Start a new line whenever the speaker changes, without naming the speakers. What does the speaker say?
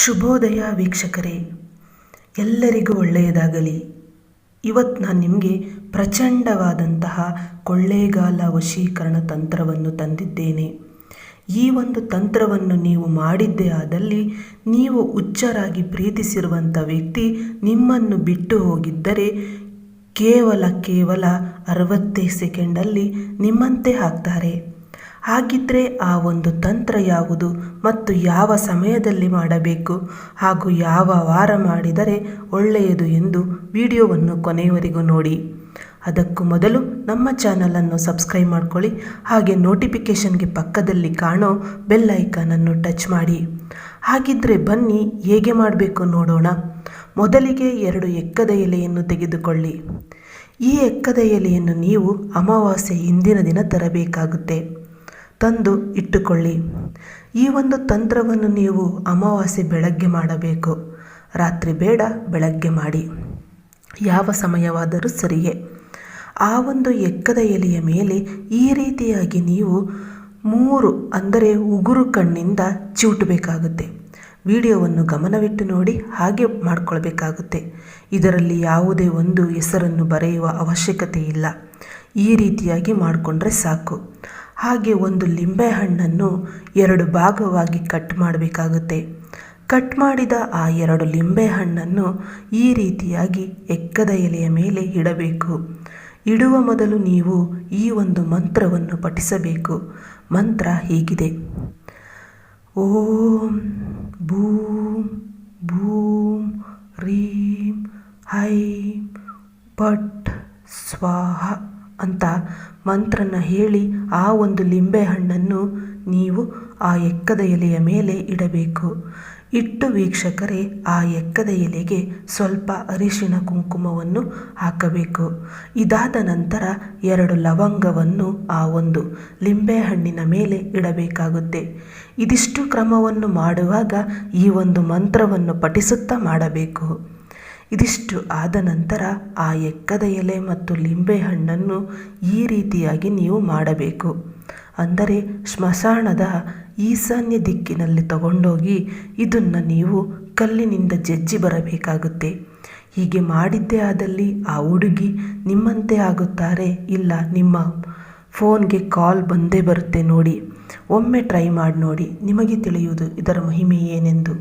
ಶುಭೋದಯ ವೀಕ್ಷಕರೇ, ಎಲ್ಲರಿಗೂ ಒಳ್ಳೆಯದಾಗಲಿ. ಇವತ್ತು ನಾನು ನಿಮಗೆ ಪ್ರಚಂಡವಾದಂತಹ ಕೊಳ್ಳೇಗಾಲ ವಶೀಕರಣ ತಂತ್ರವನ್ನು ತಂದಿದ್ದೇನೆ. ಈ ಒಂದು ತಂತ್ರವನ್ನು ನೀವು ಮಾಡಿದ್ದೇ ಆದಲ್ಲಿ ನೀವು ಹುಚ್ಚರಾಗಿ ಪ್ರೀತಿಸಿರುವಂಥ ವ್ಯಕ್ತಿ ನಿಮ್ಮನ್ನು ಬಿಟ್ಟು ಹೋಗಿದ್ದರೆ ಕೇವಲ ಕೇವಲ ಅರವತ್ತೇ ಸೆಕೆಂಡಲ್ಲಿ ನಿಮ್ಮಂತೆ ಆಗ್ತಾರೆ. ಹಾಗಿದ್ದರೆ ಆ ಒಂದು ತಂತ್ರ ಯಾವುದು ಮತ್ತು ಯಾವ ಸಮಯದಲ್ಲಿ ಮಾಡಬೇಕು ಹಾಗೂ ಯಾವ ವಾರ ಮಾಡಿದರೆ ಒಳ್ಳೆಯದು ಎಂದು ವಿಡಿಯೋವನ್ನು ಕೊನೆಯವರೆಗೂ ನೋಡಿ. ಅದಕ್ಕೂ ಮೊದಲು ನಮ್ಮ ಚಾನಲನ್ನು ಸಬ್ಸ್ಕ್ರೈಬ್ ಮಾಡ್ಕೊಳ್ಳಿ, ಹಾಗೆ ನೋಟಿಫಿಕೇಷನ್ಗೆ ಪಕ್ಕದಲ್ಲಿ ಕಾಣೋ ಬೆಲ್ ಐಕಾನನ್ನು ಟಚ್ ಮಾಡಿ. ಹಾಗಿದ್ದರೆ ಬನ್ನಿ, ಹೇಗೆ ಮಾಡಬೇಕು ನೋಡೋಣ. ಮೊದಲಿಗೆ ಎರಡು ಎಕ್ಕದ ಎಲೆಯನ್ನು ತೆಗೆದುಕೊಳ್ಳಿ. ಈ ಎಕ್ಕದ ಎಲೆಯನ್ನು ನೀವು ಅಮಾವಾಸ್ಯೆ ಹಿಂದಿನ ದಿನ ತರಬೇಕಾಗುತ್ತೆ. ತಂದು ಇಟ್ಟುಕೊಳ್ಳಿ. ಈ ಒಂದು ತಂತ್ರವನ್ನು ನೀವು ಅಮಾವಾಸ್ಯೆ ಬೆಳಗ್ಗೆ ಮಾಡಬೇಕು. ರಾತ್ರಿ ಬೇಡ, ಬೆಳಗ್ಗೆ ಮಾಡಿ. ಯಾವ ಸಮಯವಾದರೂ ಸರಿಯೇ. ಆ ಒಂದು ಎಕ್ಕದ ಎಲೆಯ ಮೇಲೆ ಈ ರೀತಿಯಾಗಿ ನೀವು ಮೂರು, ಅಂದರೆ ಉಗುರು ಕಣ್ಣಿಂದ ಚಿವುಟಬೇಕಾಗುತ್ತೆ ವಿಡಿಯೋವನ್ನು ಗಮನವಿಟ್ಟು ನೋಡಿ ಹಾಗೆ ಮಾಡಿಕೊಳ್ಬೇಕಾಗುತ್ತೆ. ಇದರಲ್ಲಿ ಯಾವುದೇ ಒಂದು ಹೆಸರನ್ನು ಬರೆಯುವ ಅವಶ್ಯಕತೆ ಇಲ್ಲ ಈ ರೀತಿಯಾಗಿ ಮಾಡಿಕೊಂಡ್ರೆ ಸಾಕು. ಹಾಗೆ ಒಂದು ಲಿಂಬೆ ಹಣ್ಣನ್ನು ಎರಡು ಭಾಗವಾಗಿ ಕಟ್ ಮಾಡಬೇಕಾಗುತ್ತೆ. ಕಟ್ ಮಾಡಿದ ಆ ಎರಡು ಲಿಂಬೆ ಹಣ್ಣನ್ನು ಈ ರೀತಿಯಾಗಿ ಎಕ್ಕದ ಎಲೆಯ ಮೇಲೆ ಇಡಬೇಕು. ಇಡುವ ಮೊದಲು ನೀವು ಈ ಒಂದು ಮಂತ್ರವನ್ನು ಪಠಿಸಬೇಕು. ಮಂತ್ರ ಹೀಗಿದೆ. ಓಂ ಭೂಂ ಭೂಂ ರೀಂ ಹೈಂ ಪಟ್ ಸ್ವಾಹ. ಅಂತ ಮಂತ್ರನ ಹೇಳಿ ಆ ಒಂದು ಲಿಂಬೆ ಹಣ್ಣನ್ನು ನೀವು ಆ ಎಕ್ಕದ ಎಲೆಯ ಮೇಲೆ ಇಡಬೇಕು. ಇಟ್ಟು ವೀಕ್ಷಕರೇ, ಆ ಎಕ್ಕದ ಎಲೆಗೆ ಸ್ವಲ್ಪ ಅರಿಶಿನ ಕುಂಕುಮವನ್ನು ಹಾಕಬೇಕು. ಇದಾದ ನಂತರ ಎರಡು ಲವಂಗವನ್ನು ಆ ಒಂದು ಲಿಂಬೆಹಣ್ಣಿನ ಮೇಲೆ ಇಡಬೇಕಾಗುತ್ತೆ. ಇದಿಷ್ಟು ಕ್ರಮವನ್ನು ಮಾಡುವಾಗ ಈ ಒಂದು ಮಂತ್ರವನ್ನು ಪಠಿಸುತ್ತಾ ಮಾಡಬೇಕು. ಇದಿಷ್ಟು ಆದ ನಂತರ ಆ ಎಕ್ಕದ ಎಲೆ ಮತ್ತು ಲಿಂಬೆಹಣ್ಣನ್ನು ಈ ರೀತಿಯಾಗಿ ನೀವು ಮಾಡಬೇಕು. ಅಂದರೆ ಸ್ಮಶಾನದ ಈಶಾನ್ಯ ದಿಕ್ಕಿನಲ್ಲಿ ತಗೊಂಡೋಗಿ ಇದನ್ನು ನೀವು ಕಲ್ಲಿನಿಂದ ಜಜ್ಜಿ ಬರಬೇಕಾಗುತ್ತೆ. ಹೀಗೆ ಮಾಡಿದ್ದೇ ಆದಲ್ಲಿ ಆ ಹುಡುಗಿ ನಿಮ್ಮಂತೆ ಆಗುತ್ತಾರೆ ಇಲ್ಲ ನಿಮ್ಮ ಫೋನ್ಗೆ ಕಾಲ್ ಬಂದೇ ಬರುತ್ತೆ ನೋಡಿ. ಒಮ್ಮೆ ಟ್ರೈ ಮಾಡಿ ನೋಡಿ, ನಿಮಗೆ ತಿಳಿಯುವುದು ಇದರ ಮಹಿಮೆ ಏನೆಂದು.